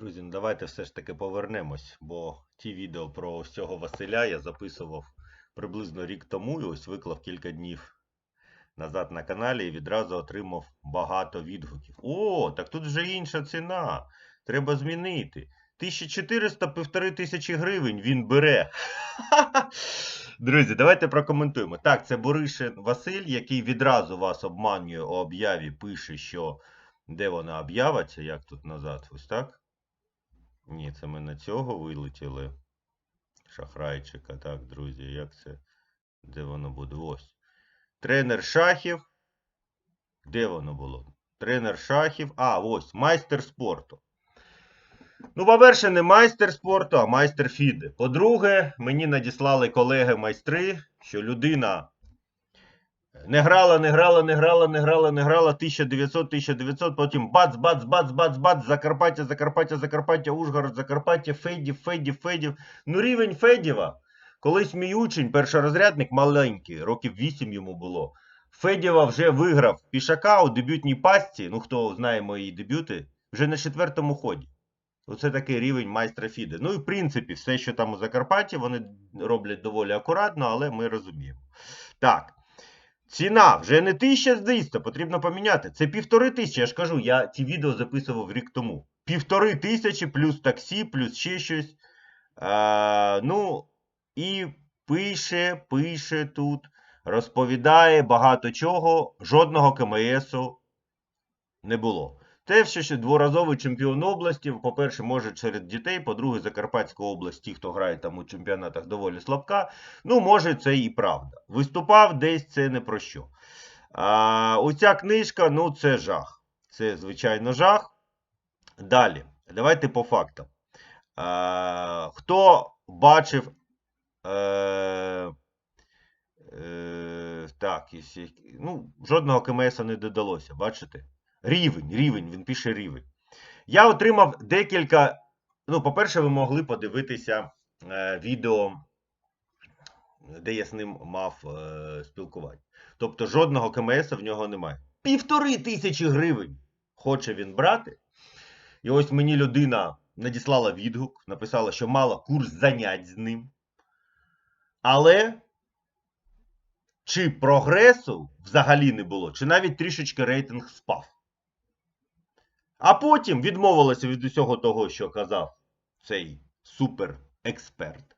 Друзі, ну давайте все ж таки повернемось, бо ті відео про ось цього Василя я записував приблизно рік тому і ось виклав кілька днів назад на каналі і відразу отримав багато відгуків. О, так тут вже інша ціна. Треба змінити. 1400 півтори тисячі гривень він бере. Друзі, давайте прокоментуємо. Так, це Боришин Василь, який відразу вас обманює у об'яві, пише, що де вона це як тут назад? Ось так? Ні, це ми на цього вилетіли. Шахрайчика, так, друзі, як це? Де воно буде? Ось. Тренер шахів. Де воно було? Тренер шахів. А, ось, майстер спорту. Ну, по-перше, не майстер спорту, а майстер фіди. По-друге, мені надіслали колеги-майстри, що людина не грала, не грала, не грала, не грала, не грала 1900, 1900, потім бац, бац, бац, бац, бац, Закарпаття, Закарпаття, Закарпаття, Ужгород, Закарпаття, Федів, Федів, Федів. Ну, рівень Федєва. Колись мій учень, першорозрядник маленький, років 8 йому було. Федєва вже виграв пішака у дебютній пастці. Ну, хто знає мої дебюти, вже на четвертому ході. Оце такий рівень майстра Фіди. Ну і в принципі, все, що там у Закарпатті, вони роблять доволі акуратно, але ми розуміємо. Так. Ціна вже не 1200, потрібно поміняти. Це півтори тисячі. Я ж кажу, я ці відео записував рік тому. Півтори тисячі плюс таксі, плюс ще щось. Е, ну, і пише, пише тут, розповідає багато чого. Жодного КМСу не було. Те, що ще дворазовий чемпіон області, по-перше, може серед дітей, по-друге, Закарпатська область, ті, хто грає там у чемпіонатах, доволі слабка. Ну, може, це і правда. Виступав десь це не про що. А, Оця книжка, ну, це жах. Це, звичайно, жах. Далі, давайте по фактам. А, Хто бачив. Е, е, так, ну, жодного КМС не додалося, бачите? Рівень, рівень, він пише рівень. Я отримав декілька. Ну, по-перше, ви могли подивитися е, відео, де я з ним мав е, спілкування. Тобто жодного КМС в нього немає. Півтори тисячі гривень хоче він брати. І ось мені людина надіслала відгук, написала, що мала курс занять з ним. Але чи прогресу взагалі не було, чи навіть трішечки рейтинг спав. А потім відмовилася від усього того, що казав цей суперексперт.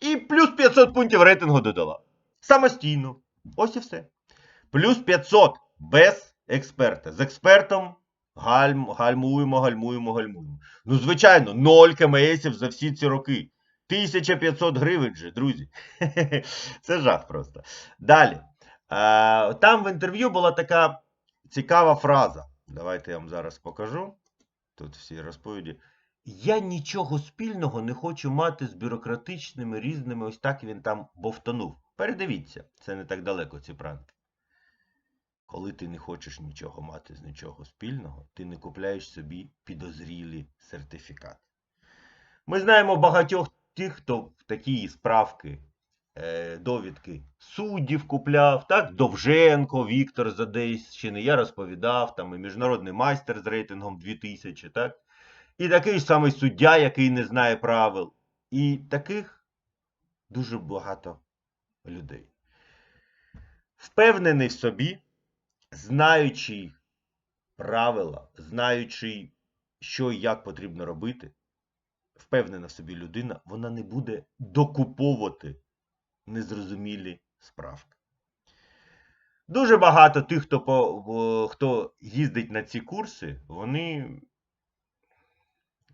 І плюс 500 пунктів рейтингу додала. Самостійно. Ось і все. Плюс 500 без експерта. З експертом гальм, гальмуємо, гальмуємо, гальмуємо. Ну, звичайно, 0 КМСів за всі ці роки. 1500 гривень же, друзі. Це жах просто. Далі. Е, Там в інтерв'ю була така цікава фраза. Давайте я вам зараз покажу. Тут всі розповіді. Я нічого спільного не хочу мати з бюрократичними різними, ось так він там бовтанув. Передивіться, це не так далеко, ці пранки. Коли ти не хочеш нічого мати з нічого спільного, ти не купляєш собі підозрілі сертифікати. Ми знаємо багатьох тих, хто в такі справки, е, довідки суддів купляв, так? Довженко, Віктор з Одещини, я розповідав, там і міжнародний майстер з рейтингом 2000, так? І такий самий суддя, який не знає правил. І таких дуже багато людей. Впевнений в собі, знаючи правила, знаючи, що і як потрібно робити, впевнена в собі людина, вона не буде докуповувати незрозумілі справки. Дуже багато тих, хто, по, хто їздить на ці курси, вони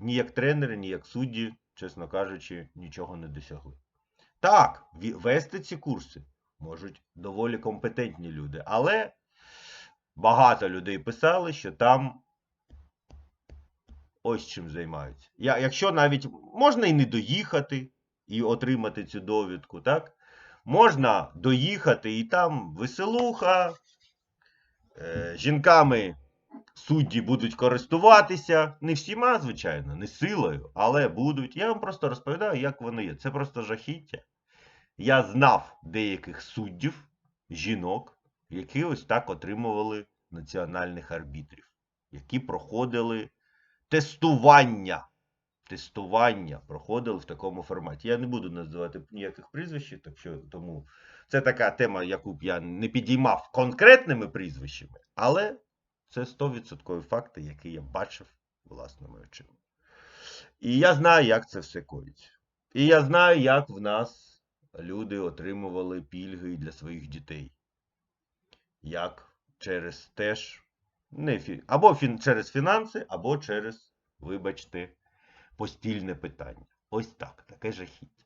ні як тренери, ні як судді, чесно кажучи, нічого не досягли. Так, вести ці курси можуть доволі компетентні люди, але багато людей писали, що там ось чим займаються. Якщо навіть можна і не доїхати і отримати цю довідку, так? Можна доїхати і там веселуха, е, жінками судді будуть користуватися. Не всіма, звичайно, не силою, але будуть. Я вам просто розповідаю, як воно є. Це просто жахіття. Я знав деяких суддів, жінок, які ось так отримували національних арбітрів, які проходили тестування. Тестування проходили в такому форматі. Я не буду називати ніяких прізвищ, так що тому це така тема, яку б я не підіймав конкретними прізвищами, але це 100% факти, які я бачив власними очима. І я знаю, як це все коїться. І я знаю, як в нас люди отримували пільги для своїх дітей. Як через теж не фі... або фін... через фінанси, або через, вибачте, постільне питання. Ось так, таке жахіття.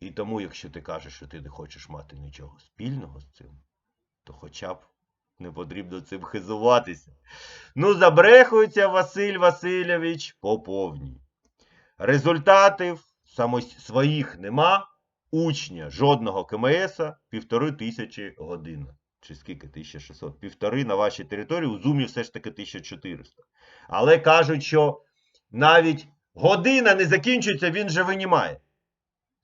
І тому, якщо ти кажеш, що ти не хочеш мати нічого спільного з цим, то хоча б не потрібно цим хизуватися. Ну, забрехується Василь Васильович по повній. Результатів самос- своїх нема. Учня жодного КМС півтори тисячі годин. Чи скільки? 1600? Півтори на вашій території, у Зумі все ж таки 1400. Але кажуть, що навіть година не закінчується, він же винімає.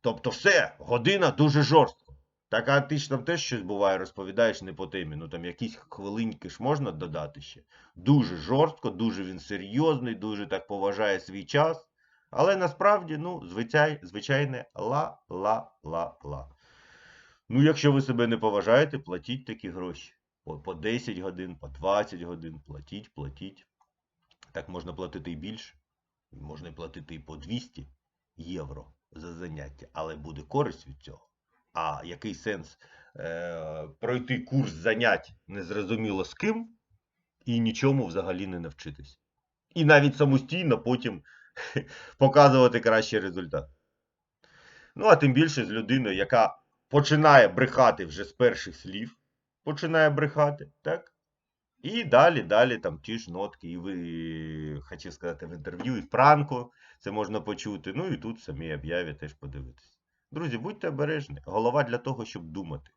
Тобто все, година дуже жорстко. Так, а ти ж там теж щось буває, розповідаєш не по темі. Ну там якісь хвилинки ж можна додати ще. Дуже жорстко, дуже він серйозний, дуже так поважає свій час. Але насправді, ну, звичай, звичайне ла-ла-ла-ла. Ну, якщо ви себе не поважаєте, платіть такі гроші. По, по 10 годин, по 20 годин, платіть, платіть. Так можна платити і більше. Можна платити і по 200 євро за заняття, але буде користь від цього. А який сенс е, пройти курс занять незрозуміло з ким і нічому взагалі не навчитись. І навіть самостійно потім показувати кращий результат. Ну, а тим більше з людиною, яка починає брехати вже з перших слів, починає брехати, так? І далі, далі там ті ж нотки, і ви, хочу сказати, в інтерв'ю, і в пранку це можна почути. Ну і тут в самій об'яві теж подивитися. Друзі, будьте обережні. Голова для того, щоб думати.